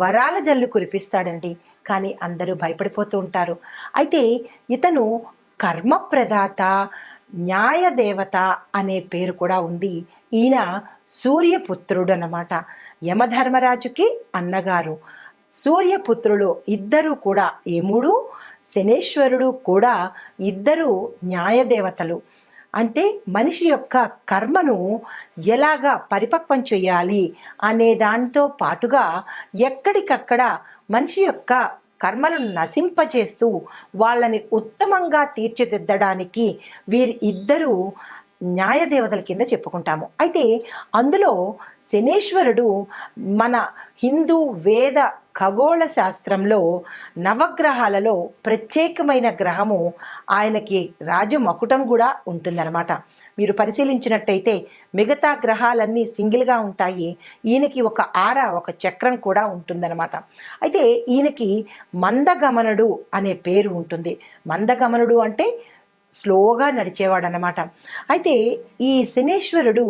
వరాల జల్లు కురిపిస్తాడండి. కానీ అందరూ భయపడిపోతూ ఉంటారు. అయితే ఇతను కర్మప్రదాత న్యాయదేవత అనే పేరు కూడా ఉంది. ఈయన సూర్యపుత్రుడు అన్నమాట యమధర్మరాజుకి అన్నగారు. సూర్యపుత్రులు ఇద్దరు కూడా యముడు శనేశ్వరుడు కూడా ఇద్దరు న్యాయదేవతలు. అంటే మనిషి యొక్క కర్మను ఎలాగా పరిపక్వం చేయాలి అనే దానితో పాటుగా ఎక్కడికక్కడ మనిషి యొక్క కర్మలను నశింపచేస్తూ వాళ్ళని ఉత్తమంగా తీర్చిదిద్దడానికి వీరిద్దరూ న్యాయదేవతల కింద చెప్పుకుంటాము. అయితే అందులో శనేశ్వరుడు మన హిందూ వేద ఖగోళ శాస్త్రంలో నవగ్రహాలలో ప్రత్యేకమైన గ్రహము ఆయనకి రాజు మకుటం కూడా ఉంటుందన్నమాట. మీరు పరిశీలించినట్టయితే మిగతా గ్రహాలన్నీ సింగిల్గా ఉంటాయి. ఈయనకి ఒక ఆర ఒక చక్రం కూడా ఉంటుందన్నమాట. అయితే ఈయనకి మందగమనుడు అనే పేరు ఉంటుంది. మందగమనుడు అంటే స్లోగా నడిచేవాడు అనమాట అయితే ఈ శనేశ్వరుడు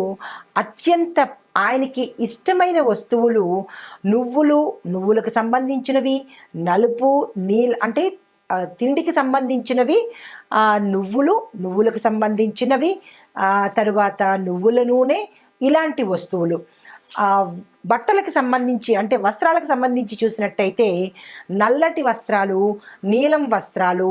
అత్యంత ఆయనకి ఇష్టమైన వస్తువులు నువ్వులు నువ్వులకు సంబంధించినవి నలుపు నీల్ అంటే తిండికి సంబంధించినవి నువ్వులు నువ్వులకు సంబంధించినవి తరువాత నువ్వుల నూనె ఇలాంటి వస్తువులు. బట్టలకు సంబంధించి అంటే వస్త్రాలకు సంబంధించి చూసినట్టయితే నల్లటి వస్త్రాలు నీలం వస్త్రాలు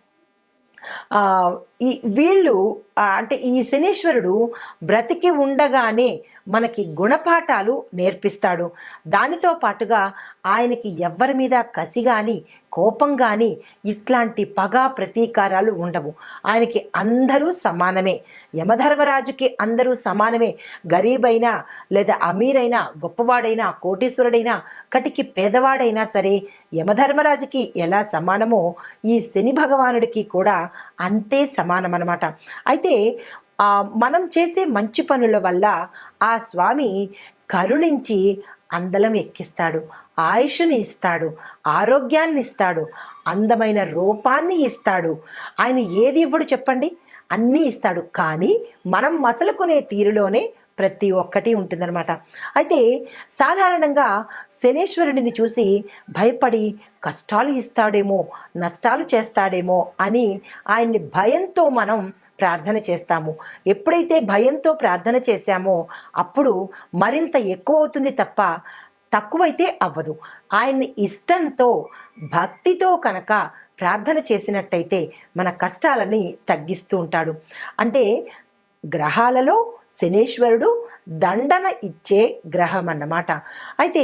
ఈ వీళ్ళు అంటే ఈ శనీశ్వరుడు బ్రతికి ఉండగానే మనకి గుణపాఠాలు నేర్పిస్తాడు. దానితో పాటుగా ఆయనకి ఎవ్వరి మీద కసి కానీ కోపం కానీ ఇట్లాంటి పగ ప్రతీకారాలు ఉండవు. ఆయనకి అందరూ సమానమే. యమధర్మరాజుకి అందరూ సమానమే. గరీబైనా లేదా అమీరైనా గొప్పవాడైనా కోటీశ్వరుడైనా కటికి పేదవాడైనా సరే యమధర్మరాజుకి ఎలా సమానమో ఈ శని భగవానుడికి కూడా అంతే సమానం అనమాట అయితే మనం చేసే మంచి పనుల వల్ల ఆ స్వామి కరుణించి అందలం ఎక్కిస్తాడు. ఆయుష్ని ఇస్తాడు ఆరోగ్యాన్ని ఇస్తాడు అందమైన రూపాన్ని ఇస్తాడు. ఆయన ఏది ఇవ్వడు చెప్పండి? అన్నీ ఇస్తాడు. కానీ మనం మసలుకునే తీరులోనే ప్రతి ఒక్కటి ఉంటుందన్నమాట. అయితే సాధారణంగా శనేశ్వరుడిని చూసి భయపడి కష్టాలు ఇస్తాడేమో నష్టాలు చేస్తాడేమో అని ఆయన్ని భయంతో మనం ప్రార్థన చేస్తాము. ఎప్పుడైతే భయంతో ప్రార్థన చేశామో అప్పుడు మరింత ఎక్కువ అవుతుంది తప్ప తక్కువైతే అవ్వదు. ఆయన్ని ఇష్టంతో భక్తితో కనుక ప్రార్థన చేసినట్టయితే మన కష్టాలని తగ్గిస్తూ ఉంటాడు. అంటే గ్రహాలలో శనేశ్వరుడు దండన ఇచ్చే గ్రహం అన్నమాట అయితే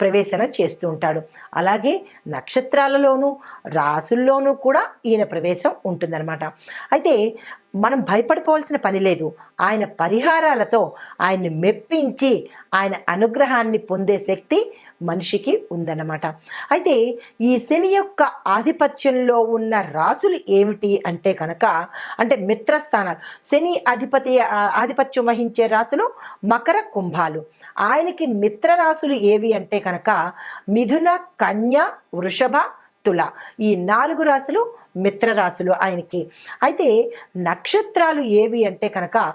ప్రవేశన చేస్తూ ఉంటాడు. అలాగే నక్షత్రాలలోనూ రాసుల్లోనూ కూడా ఈయన ప్రవేశం ఉంటుందన్నమాట. అయితే మనం భయపడిపోవాల్సిన పని లేదు. ఆయన పరిహారాలతో ఆయన్ని మెప్పించి ఆయన అనుగ్రహాన్ని పొందే శక్తి మనిషికి ఉందన్నమాట. అయితే ఈ శని యొక్క ఆధిపత్యంలో ఉన్న రాసులు ఏమిటి అంటే కనుక అంటే మిత్రస్థానాలు. శని అధిపతి ఆధిపత్యం వహించే రాసులు మకర కుంభాలు. ఆయనకి మిత్రరాశులు ఏవి అంటే కనుక మిథున కన్య వృషభ తుల. ఈ నాలుగు రాశులు మిత్రరాశులు ఆయనకి. అయితే నక్షత్రాలు ఏవి అంటే కనుక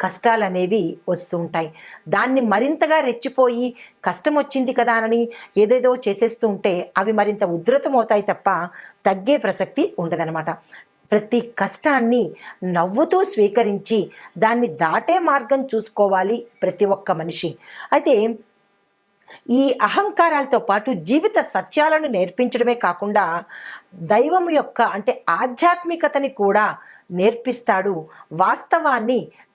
కష్టాలు అనేవి వస్తూ ఉంటాయి దాన్ని మరింతగా రెచ్చిపోయి కష్టం వచ్చింది కదా అని ఏదేదో చేసేస్తూ ఉంటే అవి మరింత ఉధృతమవుతాయి తప్ప తగ్గే ప్రసక్తి ఉండదనమాట ప్రతి కష్టాన్ని నవ్వుతూ స్వీకరించి దాన్ని దాటే మార్గం చూసుకోవాలి ప్రతి ఒక్క మనిషి. అయితే ఈ అహంకారాలతో పాటు జీవిత సత్యాలను నేర్పించడమే కాకుండా దైవం యొక్క అంటే ఆధ్యాత్మికతని కూడా నేర్పిస్తాడు. వాస్తవాన్ని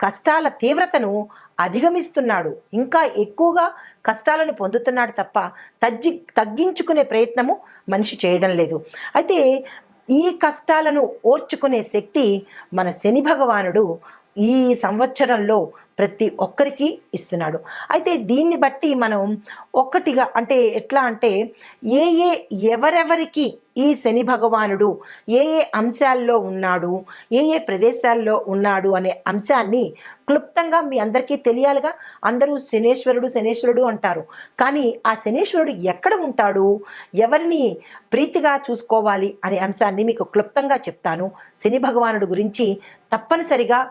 కష్టాల తీవ్రతను అధిగమిస్తున్నాడు. ఇంకా ఎక్కువగా కష్టాలను పొందుతున్నాడు తప్ప తగ్గి తగ్గించుకునే ప్రయత్నము మనిషి చేయడం లేదు. అయితే ఈ కష్టాలను ఓర్చుకునే శక్తి మన శని భగవానుడు ఈ సంవత్సరంలో ప్రతి ఒక్కరికి ఇస్తున్నాడు. అయితే దీన్ని బట్టి మనం ఒక్కటిగా అంటే ఎట్లా అంటే ఏ ఏ ఎవరెవరికి ఈ శని భగవానుడు ఏ ఏ అంశాల్లో ఉన్నాడు ఏ ఏ ప్రదేశాల్లో ఉన్నాడు అనే అంశాన్ని క్లుప్తంగా మీ అందరికీ తెలియాలిగా. అందరూ శనేశ్వరుడు శనేశ్వరుడు అంటారు. కానీ ఆ శనేశ్వరుడు ఎక్కడ ఉంటాడు ఎవరిని ప్రీతిగా చూసుకోవాలి అనే అంశాన్ని మీకు క్లుప్తంగా చెప్తాను. శని భగవానుడు గురించి తప్పనిసరిగా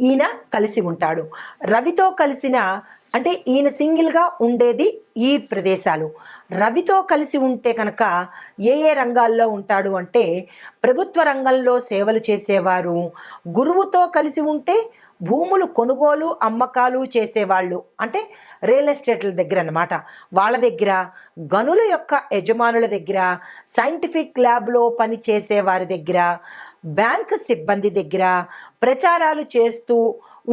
ఈయన కలిసి ఉంటాడు. రవితో కలిసిన అంటే ఈయన సింగిల్గా ఉండేది ఈ ప్రదేశాలు. రవితో కలిసి ఉంటే కనుక ఏ ఏ రంగాల్లో ఉంటాడు అంటే ప్రభుత్వ రంగంలో సేవలు చేసేవారు గురువుతో కలిసి ఉంటే భూములు కొనుగోలు అమ్మకాలు చేసేవాళ్ళు. అంటే రియల్ ఎస్టేట్ల దగ్గర అన్నమాట. వాళ్ళ దగ్గర గనుల యొక్క యజమానుల దగ్గర సైంటిఫిక్ ల్యాబ్లో పనిచేసే వారి దగ్గర బ్యాంక్ సిబ్బంది దగ్గర ప్రచారాలు చేస్తూ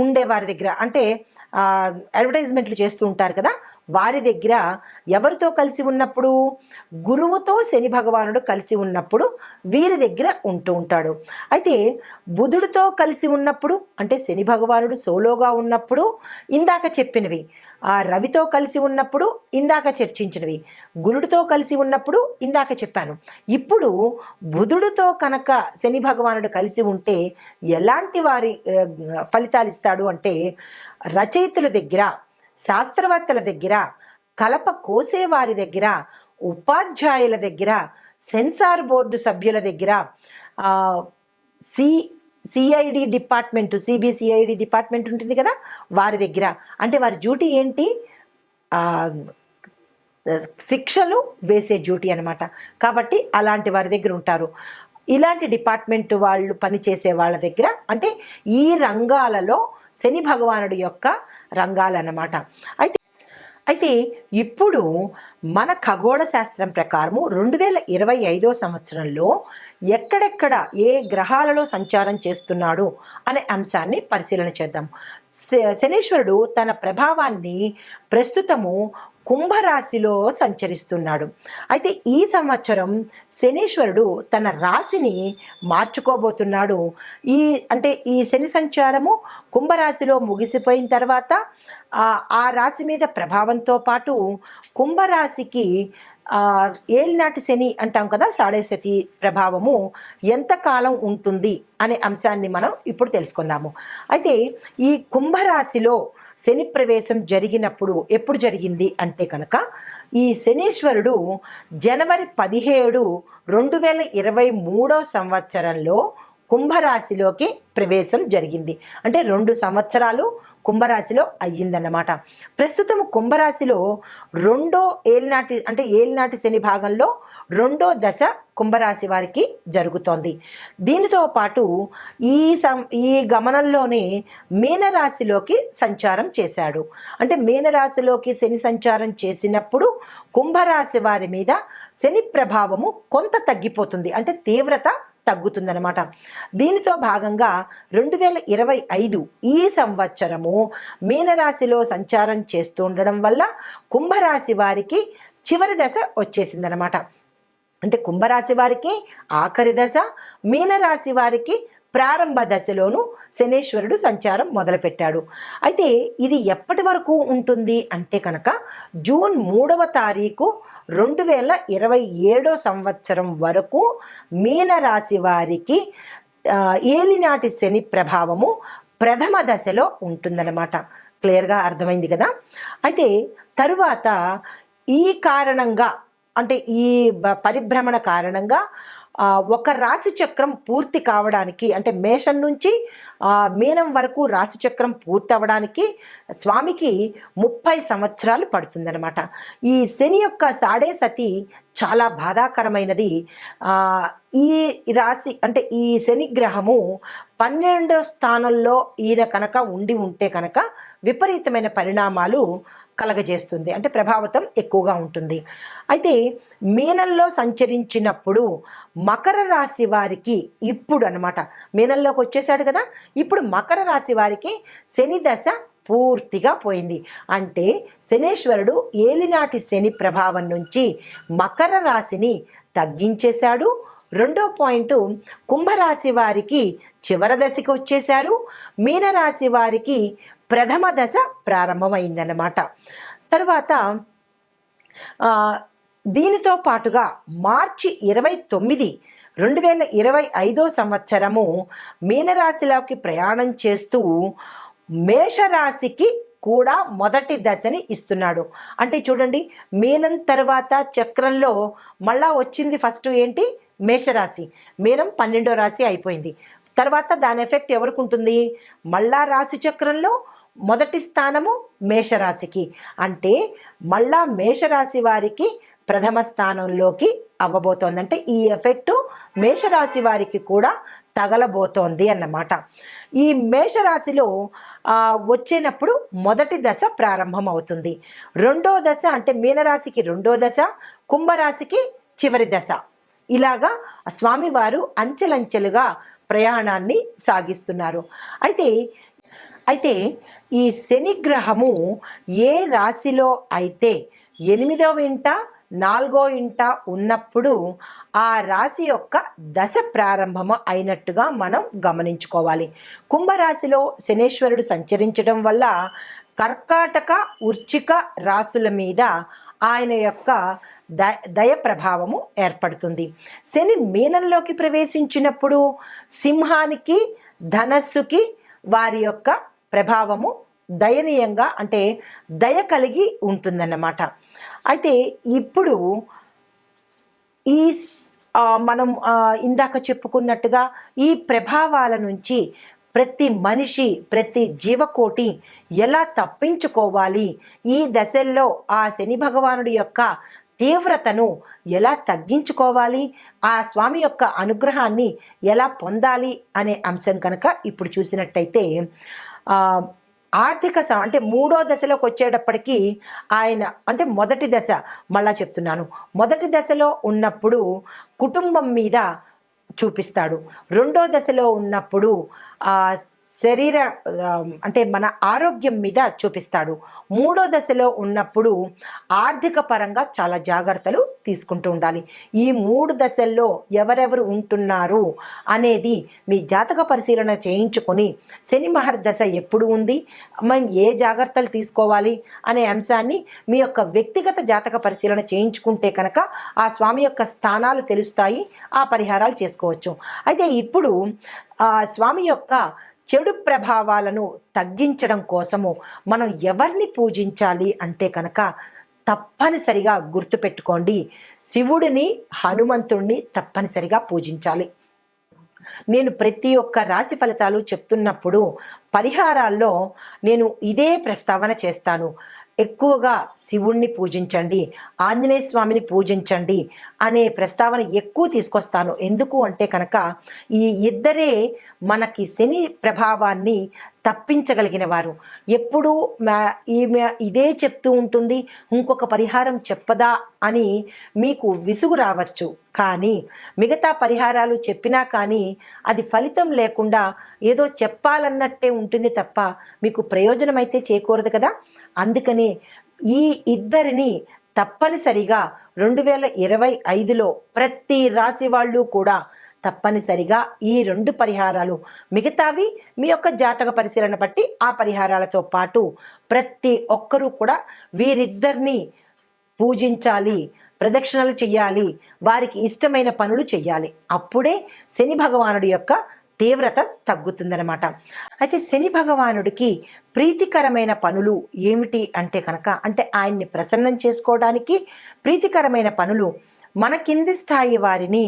ఉండే వారి దగ్గర అంటే అడ్వర్టైజ్మెంట్లు చేస్తూ ఉంటారు కదా వారి దగ్గర ఎవరితో కలిసి ఉన్నప్పుడు గురువుతో శని భగవానుడు కలిసి ఉన్నప్పుడు వీరి దగ్గర ఉంటూ ఉంటాడు. అయితే బుధుడితో కలిసి ఉన్నప్పుడు అంటే శని భగవానుడు సోలోగా ఉన్నప్పుడు ఇందాక చెప్పినవి ఆ రవితో కలిసి ఉన్నప్పుడు ఇందాక చర్చించినవి గురుడితో కలిసి ఉన్నప్పుడు ఇందాక చెప్పాను. ఇప్పుడు బుధుడితో కనుక శని భగవానుడు కలిసి ఉంటే ఎలాంటి వారి ఫలితాలు ఇస్తాడు అంటే రచయితల దగ్గర శాస్త్రవేత్తల దగ్గర కలప కోసేవారి దగ్గర ఉపాధ్యాయుల దగ్గర సెన్సార్ బోర్డు సభ్యుల దగ్గర C CID department CBCID department ఉంటుంది కదా వారి దగ్గర. అంటే వారి డ్యూటీ ఏంటి? శిక్షలు వేసే డ్యూటీ అనమాట కాబట్టి అలాంటి వారి దగ్గర ఉంటారు. ఇలాంటి డిపార్ట్మెంట్ వాళ్ళు పనిచేసే వాళ్ళ దగ్గర అంటే ఈ రంగాలలో శని భగవానుడి యొక్క రంగాలన్నమాట. అయితే అయితే ఇప్పుడు మన ఖగోళ శాస్త్రం ప్రకారము రెండు వేల ఇరవై ఐదో సంవత్సరంలో ఎక్కడెక్కడ ఏ గ్రహాలలో సంచారం చేస్తున్నాడు అనే అంశాన్ని పరిశీలన చేద్దాం. శ- శనీశ్వరుడు తన ప్రభావాన్ని ప్రస్తుతము కుంభరాశిలో సంచరిస్తున్నాడు. అయితే ఈ సంవత్సరం శనీశ్వరుడు తన రాశిని మార్చుకోబోతున్నాడు. ఈ అంటే ఈ శని సంచారము కుంభరాశిలో ముగిసిపోయిన తర్వాత ఆ రాశి మీద ప్రభావంతో పాటు కుంభరాశికి ఏలినాటి శని అంటాం కదా సాడేశతి ప్రభావము ఎంతకాలం ఉంటుంది అనే అంశాన్ని మనం ఇప్పుడు తెలుసుకుందాము. అయితే ఈ కుంభరాశిలో శని ప్రవేశం జరిగినప్పుడు ఎప్పుడు జరిగింది అంటే కనుక ఈ శనీశ్వరుడు జనవరి పదిహేడు రెండు వేల ఇరవై మూడో సంవత్సరంలో కుంభరాశిలోకి ప్రవేశం జరిగింది. అంటే రెండు సంవత్సరాలు కుంభరాశిలో అయ్యిందన్నమాట. ప్రస్తుతం కుంభరాశిలో రెండో ఏలినాటి అంటే ఏలినాటి శని భాగంలో రెండో దశ కుంభరాశి వారికి జరుగుతోంది. దీనితో పాటు ఈ సం ఈ గమనంలోనే మీనరాశిలోకి సంచారం చేశాడు. అంటే మీనరాశిలోకి శని సంచారం చేసినప్పుడు కుంభరాశి వారి మీద శని ప్రభావము కొంత తగ్గిపోతుంది. అంటే తీవ్రత తగ్గుతుందనమాట దీనితో భాగంగా రెండు వేల ఇరవై ఐదు ఈ సంవత్సరము మీనరాశిలో సంచారం చేస్తూ ఉండడం వల్ల కుంభరాశి వారికి చివరి దశ వచ్చేసిందనమాట అంటే కుంభరాశి వారికి ఆఖరి దశ మీనరాశి వారికి ప్రారంభ దశలోను శనేశ్వరుడు సంచారం మొదలుపెట్టాడు. అయితే ఇది ఎప్పటి వరకు ఉంటుంది అంటే కనుక జూన్ మూడవ తారీఖు రెండు వేల ఇరవై ఏడో సంవత్సరం వరకు మీనరాశి వారికి ఏలినాటి శని ప్రభావము ప్రథమ దశలో ఉంటుందన్నమాట. క్లియర్గా అర్థమైంది కదా? అయితే తరువాత ఈ కారణంగా అంటే ఈ పరిభ్రమణ కారణంగా ఒక రాశి చక్రం పూర్తి కావడానికి అంటే మేషం నుంచి మీనం వరకు రాశి చక్రం పూర్తి అవ్వడానికి స్వామికి ముప్పై సంవత్సరాలు పడుతుందనమాట ఈ శని యొక్క సాడే సతి చాలా బాధాకరమైనది. ఈ రాశి అంటే ఈ శని గ్రహము పన్నెండో స్థానంలో ఈయన కనుక ఉండి ఉంటే కనుక విపరీతమైన పరిణామాలు కలగజేస్తుంది. అంటే ప్రభావితం ఎక్కువగా ఉంటుంది. అయితే మీనంలో సంచరించినప్పుడు మకర రాశి వారికి ఇప్పుడు అన్నమాట. మీనంలోకి వచ్చేసాడు కదా? ఇప్పుడు మకర రాశి వారికి శని దశ పూర్తిగా పోయింది. అంటే శనేశ్వరుడు ఏలినాటి శని ప్రభావం నుంచి మకర రాశిని తగ్గించేశాడు. రెండో పాయింట్ కుంభరాశి వారికి చివరి దశకి వచ్చేశారు. మీనరాశి వారికి ప్రథమ దశ ప్రారంభమైందన్నమాట. తరువాత దీనితో పాటుగా మార్చి ఇరవై తొమ్మిది రెండు వేల ఇరవై ఐదో సంవత్సరము మీనరాశిలోకి ప్రయాణం చేస్తూ మేషరాశికి కూడా మొదటి దశని ఇస్తున్నాడు. అంటే చూడండి మీనం తర్వాత చక్రంలో మళ్ళా వచ్చింది ఫస్ట్ ఏంటి? మేషరాశి. మీనం పన్నెండో రాశి అయిపోయింది. తర్వాత దాని ఎఫెక్ట్ ఎవరికి ఉంటుంది? మళ్ళా రాశి చక్రంలో మొదటి స్థానము మేషరాశికి. అంటే మళ్ళా మేషరాశి వారికి ప్రథమ స్థానంలోకి అవ్వబోతోంది అంటే ఈ ఎఫెక్టు మేషరాశి వారికి కూడా తగలబోతోంది అన్నమాట. ఈ మేషరాశిలో వచ్చేటప్పుడు మొదటి దశ ప్రారంభం అవుతుంది రెండో దశ అంటే మీనరాశికి రెండో దశ కుంభరాశికి చివరి దశ. ఇలాగా స్వామివారు అంచెలంచెలుగా ప్రయాణాన్ని సాగిస్తున్నారు. అయితే అయితే ఈ శనిగ్రహము ఏ రాశిలో అయితే ఎనిమిదవ ఇంట నాలుగో ఇంట ఉన్నప్పుడు ఆ రాశి యొక్క దశ ప్రారంభము అయినట్టుగా మనం గమనించుకోవాలి. కుంభరాశిలో శనేశ్వరుడు సంచరించడం వల్ల కర్కాటక ఉర్చిక రాశుల మీద ఆయన యొక్క ద దయ ప్రభావము ఏర్పడుతుంది. శని మీనంలోకి ప్రవేశించినప్పుడు సింహానికి ధనస్సుకి వారి యొక్క ప్రభావము దయనీయంగా అంటే దయ కలిగి ఉంటుందన్నమాట. అయితే ఇప్పుడు ఈ మనం ఇందాక చెప్పుకున్నట్టుగా ఈ ప్రభావాల నుంచి ప్రతి మనిషి ప్రతి జీవకోటి ఎలా తప్పించుకోవాలి? ఈ దశల్లో ఆ శని భగవానుడి యొక్క తీవ్రతను ఎలా తగ్గించుకోవాలి? ఆ స్వామి యొక్క అనుగ్రహాన్ని ఎలా పొందాలి? అనే అంశం కనుక ఇప్పుడు చూసినట్టయితే ఆర్థిక స అంటే మూడో దశలోకి వచ్చేటప్పటికీ ఆయన అంటే మొదటి దశ మళ్ళా చెప్తున్నాను. మొదటి దశలో ఉన్నప్పుడు కుటుంబం మీద చూపిస్తాడు. రెండో దశలో ఉన్నప్పుడు శరీర అంటే మన ఆరోగ్యం మీద చూపిస్తాడు. మూడో దశలో ఉన్నప్పుడు ఆర్థిక పరంగా చాలా జాగ్రత్తలు తీసుకుంటూ ఉండాలి. ఈ మూడు దశల్లో ఎవరెవరు ఉంటున్నారు అనేది మీ జాతక పరిశీలన చేయించుకొని శని మహర్దశ ఎప్పుడు ఉంది మనం ఏ జాగ్రత్తలు తీసుకోవాలి అనే అంశాన్ని మీ యొక్క వ్యక్తిగత జాతక పరిశీలన చేయించుకుంటే కనుక ఆ స్వామి యొక్క స్థానాలు తెలుస్తాయి ఆ పరిహారాలు చేసుకోవచ్చు. అయితే ఇప్పుడు ఆ స్వామి యొక్క చెడు ప్రభావాలను తగ్గించడం కోసము మనం ఎవరిని పూజించాలి అంటే కనుక తప్పనిసరిగా గుర్తుపెట్టుకోండి. శివుడిని హనుమంతుణ్ణి తప్పనిసరిగా పూజించాలి. నేను ప్రతి ఒక్క రాశి ఫలితాలు చెప్తున్నప్పుడు పరిహారాల్లో నేను ఇదే ప్రస్తావన చేస్తాను. ఎక్కువగా శివుణ్ణి పూజించండి ఆంజనేయ స్వామిని పూజించండి అనే ప్రస్తావన ఎక్కువ తీసుకొస్తాను. ఎందుకు అంటే కనుక ఈ ఇద్దరే మనకి శని ప్రభావాన్ని తప్పించగలిగిన వారు. ఎప్పుడూ మా ఈమె ఇదే చెప్తూ ఉంటుంది ఇంకొక పరిహారం చెప్పదా అని మీకు విసుగు రావచ్చు. కానీ మిగతా పరిహారాలు చెప్పినా కానీ అది ఫలితం లేకుండా ఏదో చెప్పాలన్నట్టే ఉంటుంది తప్ప మీకు ప్రయోజనం అయితే చేకూరదు కదా? అందుకని ఈ ఇద్దరిని తప్పనిసరిగా రెండు వేల ఇరవై ఐదులో ప్రతి రాశి వాళ్ళు కూడా తప్పనిసరిగా ఈ రెండు పరిహారాలు మిగతావి మీ యొక్క జాతక పరిశీలన బట్టి ఆ పరిహారాలతో పాటు ప్రతి ఒక్కరూ కూడా వీరిద్దరిని పూజించాలి ప్రదక్షిణలు చేయాలి వారికి ఇష్టమైన పనులు చేయాలి అప్పుడే శని భగవానుడి యొక్క తీవ్రత తగ్గుతుందనమాట అయితే శని భగవానుడికి ప్రీతికరమైన పనులు ఏమిటి అంటే కనుక అంటే ఆయన్ని ప్రసన్నం చేసుకోవడానికి ప్రీతికరమైన పనులు మన కింది స్థాయి వారిని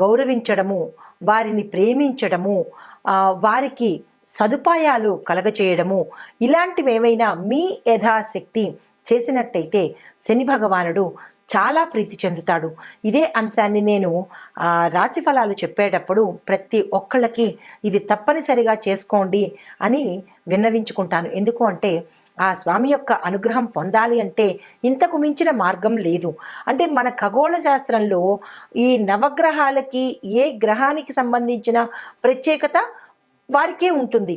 గౌరవించడము వారిని ప్రేమించడము వారికి సదుపాయాలు కలగచేయడము ఇలాంటివి ఏవైనా మీ యథాశక్తి చేసినట్టయితే శని భగవానుడు చాలా ప్రీతి చెందుతాడు. ఇదే అంశాన్ని నేను రాశి ఫలాలు చెప్పేటప్పుడు ప్రతి ఒక్కళ్ళకి ఇది తప్పనిసరిగా చేసుకోండి అని విన్నవించుకుంటాను. ఎందుకు అంటే ఆ స్వామి యొక్క అనుగ్రహం పొందాలి అంటే ఇంతకు మించిన మార్గం లేదు. అంటే మన ఖగోళ శాస్త్రంలో ఈ నవగ్రహాలకి ఏ గ్రహానికి సంబంధించిన ప్రత్యేకత వారికే ఉంటుంది.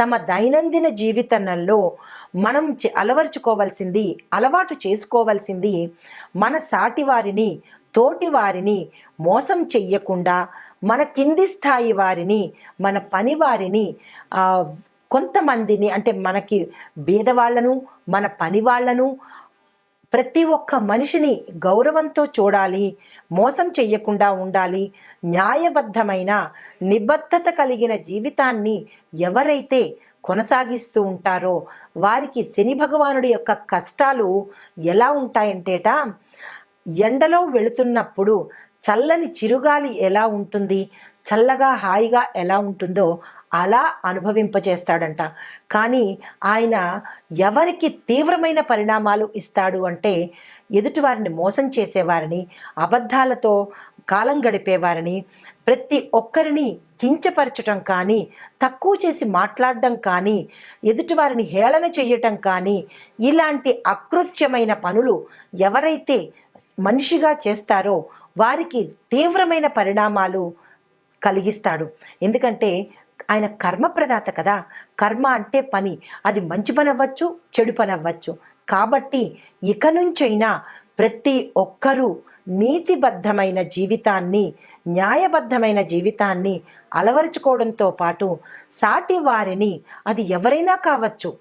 తమ దైనందిన జీవితంలో మనం అలవర్చుకోవాల్సింది అలవరుచుకోవాల్సింది అలవాటు చేసుకోవాల్సింది మన సాటి వారిని తోటి వారిని మోసం చెయ్యకుండా మన కింది స్థాయి వారిని మన పని వారిని కొంతమందిని అంటే మనకి బీదవాళ్ళను మన పని వాళ్ళను ప్రతి ఒక్క మనిషిని గౌరవంతో చూడాలి మోసం చెయ్యకుండా ఉండాలి న్యాయబద్ధమైన నిబద్ధత కలిగిన జీవితాన్ని ఎవరైతే కొనసాగిస్తూ ఉంటారో వారికి శని భగవానుడి యొక్క కష్టాలు ఎలా ఉంటాయంటేట ఎండలో వెళుతున్నప్పుడు చల్లని చిరుగాలి ఎలా ఉంటుంది చల్లగా హాయిగా ఎలా ఉంటుందో అలా అనుభవింపజేస్తాడంట. కానీ ఆయన ఎవరికి తీవ్రమైన పరిణామాలు ఇస్తాడు అంటే ఎదుటివారిని మోసం చేసేవారిని అబద్ధాలతో కాలం గడిపేవారిని ప్రతి ఒక్కరిని కించపరచటం కానీ తక్కువ చేసి మాట్లాడడం కానీ ఎదుటివారిని హేళన చేయటం కానీ ఇలాంటి అకృత్యమైన పనులు ఎవరైతే మనిషిగా చేస్తారో వారికి తీవ్రమైన పరిణామాలు కలిగిస్తాడు. ఎందుకంటే ఆయన కర్మ ప్రదాత కదా. కర్మ అంటే పని. అది మంచి పని అవ్వచ్చు చెడు పని అవ్వచ్చు. కాబట్టి ఇక నుంచైనా ప్రతి ఒక్కరూ నీతిబద్ధమైన జీవితాన్ని న్యాయబద్ధమైన జీవితాన్ని అలవరుచుకోవడంతో పాటు సాటి వారిని అది ఎవరైనా కావచ్చు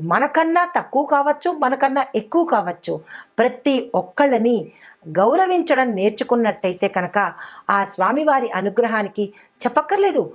మనకన్నా తక్కువ కావచ్చు మనకన్నా ఎక్కువ కావచ్చు ప్రతి ఒక్కళ్ళని గౌరవించడం నేర్చుకున్నట్టయితే కనుక ఆ స్వామివారి అనుగ్రహానికి చెప్పక్కర్లేదు.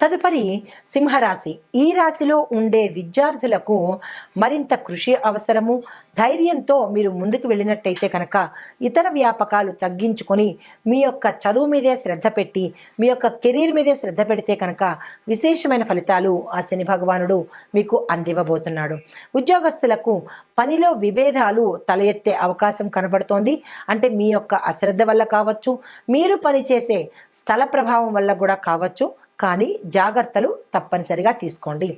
తదుపరి సింహరాశి. ఈ రాశిలో ఉండే విద్యార్థులకు మరింత కృషి అవసరము. ధైర్యంతో మీరు ముందుకు వెళ్ళినట్టయితే కనుక ఇతర వ్యాపకాలు తగ్గించుకొని మీ యొక్క చదువు మీదే శ్రద్ధ పెట్టి మీ యొక్క కెరీర్ మీదే శ్రద్ధ పెడితే కనుక విశేషమైన ఫలితాలు ఆ శని భగవానుడు మీకు అందివ్వబోతున్నాడు. ఉద్యోగస్తులకు పనిలో విభేదాలు తల ఎత్తే అవకాశం కనబడుతోంది. అంటే మీ యొక్క అశ్రద్ధ వల్ల కావచ్చు మీరు పనిచేసే స్థల ప్రభావం వల్ల కూడా కావచ్చు. కానీ జాగ్రత్తలు తప్పనిసరిగా తీసుకోండి.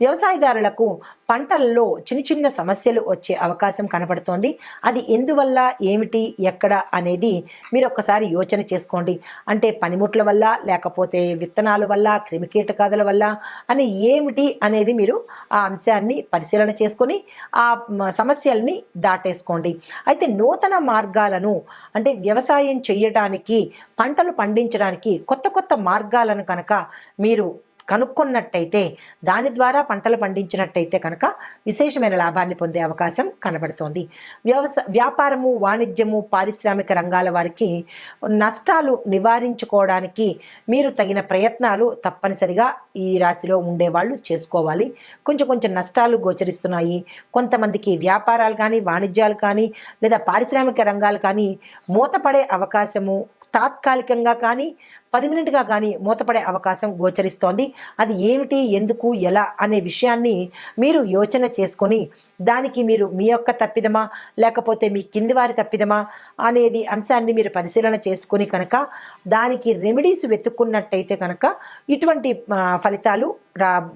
వ్యవసాయదారులకు పంటల్లో చిన్న చిన్న సమస్యలు వచ్చే అవకాశం కనబడుతోంది అది ఎందువల్ల ఏమిటి ఎక్కడ అనేది మీరు ఒక్కసారి యోచన చేసుకోండి. అంటే పనిముట్ల వల్ల లేకపోతే విత్తనాల వల్ల క్రిమికీటకాదుల వల్ల అని ఏమిటి అనేది మీరు ఆ అంశాన్ని పరిశీలన చేసుకొని ఆ సమస్యల్ని దాటేసుకోండి. అయితే నూతన మార్గాలను అంటే వ్యవసాయం చేయడానికి పంటలు పండించడానికి కొత్త కొత్త మార్గాలను కనుక మీరు కనుక్కున్నట్టయితే దాని ద్వారా పంటలు పండించినట్టయితే కనుక విశేషమైన లాభాన్ని పొందే అవకాశం కనబడుతోంది. వ్యవసా వ్యాపారము వాణిజ్యము పారిశ్రామిక రంగాల వారికి నష్టాలు నివారించుకోవడానికి మీరు తగిన ప్రయత్నాలు తప్పనిసరిగా ఈ రాశిలో ఉండేవాళ్ళు చేసుకోవాలి. కొంచెం కొంచెం నష్టాలు గోచరిస్తున్నాయి. కొంతమందికి వ్యాపారాలు కానీ వాణిజ్యాలు కానీ లేదా పారిశ్రామిక రంగాలు కానీ మూతపడే అవకాశము తాత్కాలికంగా కానీ పర్మనెంట్గా కానీ మూతపడే అవకాశం గోచరిస్తోంది. అది ఏమిటి? ఎందుకు? ఎలా? అనే విషయాన్ని మీరు యోచన చేసుకొని దానికి మీరు మీ యొక్క తప్పిదమా? లేకపోతే మీ కింది వారి తప్పిదమా? అనేది అంశాన్ని మీరు పరిశీలన చేసుకొని కనుక దానికి రెమెడీస్ వెతుక్కున్నట్టయితే కనుక ఇటువంటి ఫలితాలు రా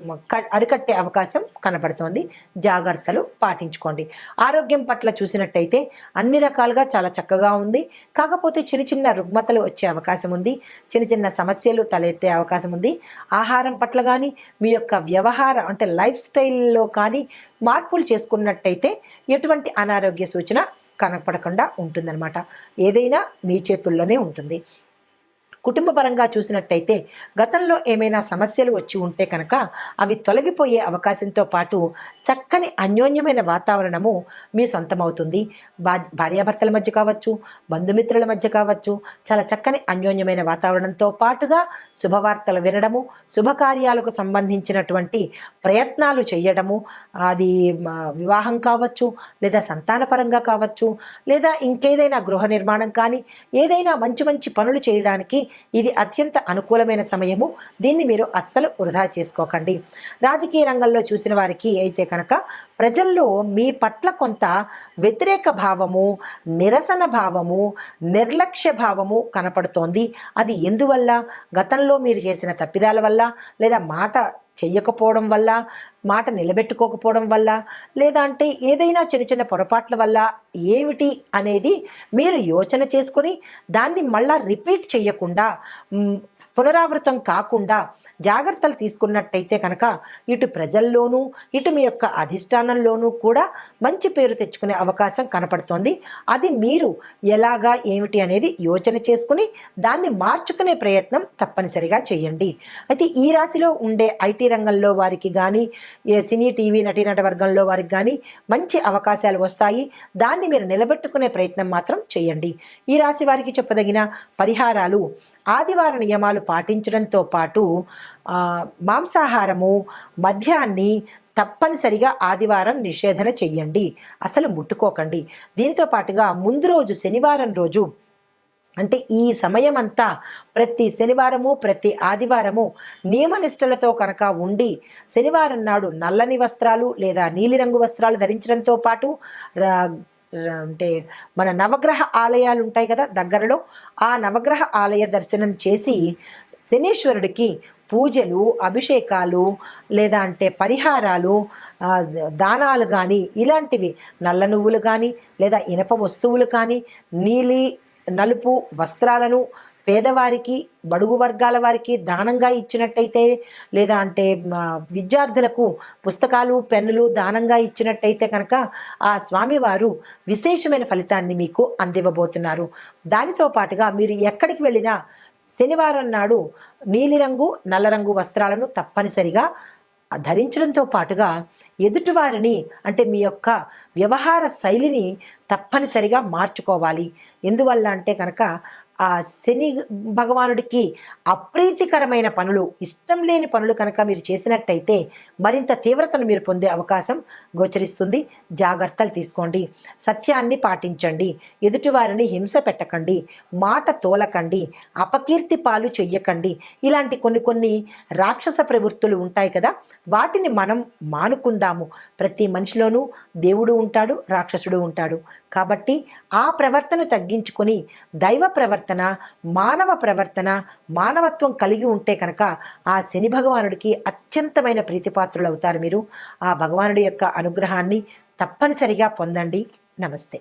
అరికట్టే అవకాశం కనబడుతోంది. జాగ్రత్తలు పాటించుకోండి. ఆరోగ్యం పట్ల చూసినట్టయితే అన్ని రకాలుగా చాలా చక్కగా ఉంది. కాకపోతే చిన్న చిన్న రుగ్మతలు వచ్చే అవకాశం ఉంది. చిన్న చిన్న సమస్యలు తలెత్తే అవకాశం ఉంది. ఆహారం పట్ల కానీ మీ యొక్క వ్యవహారం అంటే లైఫ్ స్టైల్లో కానీ మార్పులు చేసుకున్నట్టయితే ఎటువంటి అనారోగ్య సూచన కనపడకుండా ఉంటుందన్నమాట. ఏదైనా మీ చేతుల్లోనే ఉంటుంది. కుటుంబ పరంగా చూసినట్టయితే గతంలో ఏమైనా సమస్యలు వచ్చి ఉంటే కనుక అవి తొలగిపోయే అవకాశంతో పాటు చక్కని అన్యోన్యమైన వాతావరణము మీ సొంతమవుతుంది. భా భార్యాభర్తల మధ్య కావచ్చు బంధుమిత్రుల మధ్య కావచ్చు చాలా చక్కని అన్యోన్యమైన వాతావరణంతో పాటుగా శుభవార్తలు వినడము శుభకార్యాలకు సంబంధించినటువంటి ప్రయత్నాలు చేయడము అది వివాహం కావచ్చు లేదా సంతానపరంగా కావచ్చు లేదా ఇంకేదైనా గృహ నిర్మాణం కానీ ఏదైనా మంచి మంచి పనులు చేయడానికి ఇది అత్యంత అనుకూలమైన సమయము. దీన్ని మీరు అస్సలు వృధా చేసుకోకండి. రాజకీయ రంగంలో చూసిన వారికి అయితే కనుక ప్రజల్లో మీ పట్ల కొంత వ్యతిరేక భావము నిరసన భావము నిర్లక్ష్య భావము కనపడుతోంది. అది ఎందువల్ల? గతంలో మీరు చేసిన తప్పిదాల వల్ల లేదా మాట చెయ్యకపోవడం వల్ల మాట నిలబెట్టుకోకపోవడం వల్ల లేదా అంటే ఏదైనా చిన్న చిన్న పొరపాట్ల వల్ల ఏమిటి అనేది మీరు యోచన చేసుకొని దాన్ని మళ్ళా రిపీట్ చేయకుండా పునరావృతం కాకుండా జాగ్రత్తలు తీసుకున్నట్టయితే కనుక ఇటు ప్రజల్లోనూ ఇటు మీ యొక్క అధిష్టానంలోనూ కూడా మంచి పేరు తెచ్చుకునే అవకాశం కనపడుతోంది. అది మీరు ఎలాగా ఏమిటి అనేది యోచన చేసుకుని దాన్ని మార్చుకునే ప్రయత్నం తప్పనిసరిగా చేయండి. అయితే ఈ రాశిలో ఉండే ఐటీ రంగంలో వారికి కానీ సినీ టీవీ నటీనట వర్గంలో వారికి కానీ మంచి అవకాశాలు వస్తాయి. దాన్ని మీరు నిలబెట్టుకునే ప్రయత్నం మాత్రం చేయండి. ఈ రాశి వారికి చెప్పదగిన పరిహారాలు ఆదివార నియమాలు పాటించడంతో పాటు మాంసాహారము మద్యాన్ని తప్పనిసరిగా ఆదివారం నిషేధన చెయ్యండి. అసలు ముట్టుకోకండి. దీనితో పాటుగా ముందు రోజు శనివారం రోజు అంటే ఈ సమయం అంతా ప్రతి శనివారము ప్రతి ఆదివారము నియమనిష్టలతో కనుక ఉండి శనివారం నాడు నల్లని వస్త్రాలు లేదా నీలిరంగు వస్త్రాలు ధరించడంతో పాటు రా- అంటే మన నవగ్రహ ఆలయాలు ఉంటాయి కదా దగ్గరలో ఆ నవగ్రహ ఆలయ దర్శనం చేసి శనీశ్వరుడికి పూజలు అభిషేకాలు లేదా అంటే పరిహారాలు దానాలు కానీ ఇలాంటివి నల్ల నువ్వులు కానీ లేదా ఇనప వస్తువులు కానీ నీలి నలుపు వస్త్రాలను పేదవారికి బడుగు వర్గాల వారికి దానంగా ఇచ్చినట్టయితే లేదా అంటే విద్యార్థులకు పుస్తకాలు పెన్నులు దానంగా ఇచ్చినట్టయితే కనుక ఆ స్వామివారు విశేషమైన ఫలితాన్ని మీకు అందివ్వబోతున్నారు. దానితో పాటుగా మీరు ఎక్కడికి వెళ్ళినా శనివారం నాడు నీలిరంగు నల్లరంగు వస్త్రాలను తప్పనిసరిగా ధరించడంతో పాటుగా ఎదుటివారిని అంటే మీ యొక్క వ్యవహార శైలిని తప్పనిసరిగా మార్చుకోవాలి. ఎందువల్ల అంటే కనుక ఆ శని భగవానుడికి అప్రీతికరమైన పనులు ఇష్టం లేని పనులు కనుక మీరు చేసినట్టయితే మరింత తీవ్రతను మీరు పొందే అవకాశం గోచరిస్తుంది. జాగ్రత్తలు తీసుకోండి. సత్యాన్ని పాటించండి. ఎదుటివారిని హింస పెట్టకండి. మాట తోలకండి. అపకీర్తి పాలు చెయ్యకండి. ఇలాంటి కొన్ని కొన్ని రాక్షస ప్రవృత్తులు ఉంటాయి కదా వాటిని మనం మానుకుందాము. ప్రతి మనిషిలోనూ దేవుడు ఉంటాడు రాక్షసుడు ఉంటాడు. కాబట్టి ఆ ప్రవర్తన తగ్గించుకొని దైవ ప్రవర్తన మానవ ప్రవర్తన మానవత్వం కలిగి ఉంటే కనుక ఆ శని భగవానుడికి అత్యంతమైన ప్రీతిపాత్రులు అవుతారు మీరు. ఆ భగవానుడి యొక్క అనుగ్రహాన్ని తప్పనిసరిగా పొందండి. నమస్తే.